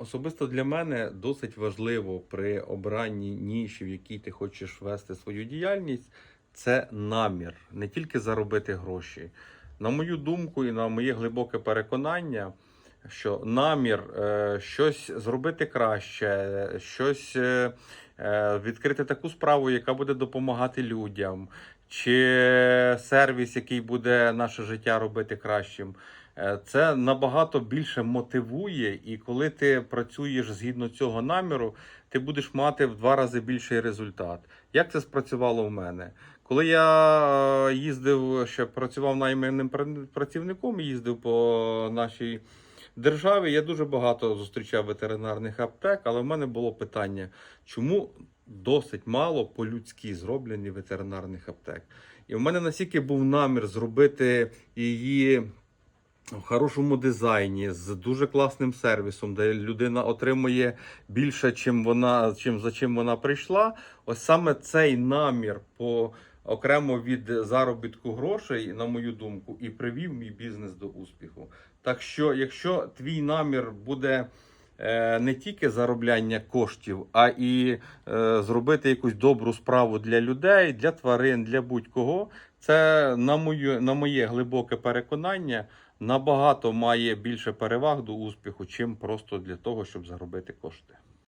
Особисто для мене досить важливо при обранні ніші, в якій ти хочеш вести свою діяльність, це намір, не тільки заробити гроші. На мою думку і на моє глибоке переконання, що намір е, щось зробити краще, щось е, відкрити таку справу, яка буде допомагати людям, чи сервіс, який буде наше життя робити кращим. Е, Це набагато більше мотивує, і коли ти працюєш згідно цього наміру, ти будеш мати в два рази більший результат. Як це спрацювало в мене? Коли я е, їздив, ще працював найманим працівником, їздив по нашій державі, я дуже багато зустрічав ветеринарних аптек, але в мене було питання, чому досить мало по-людськи зроблені ветеринарних аптек. І в мене настільки був намір зробити її в хорошому дизайні, з дуже класним сервісом, де людина отримує більше, чим вона, чим за чим вона прийшла. Ось саме цей намір по окремо від заробітку грошей, на мою думку, і привів мій бізнес до успіху. Так що, якщо твій намір буде е, не тільки заробляння коштів, а і е, зробити якусь добру справу для людей, для тварин, для будь-кого, це на моє, на моє глибоке переконання набагато має більше переваг до успіху, чим просто для того, щоб заробити кошти.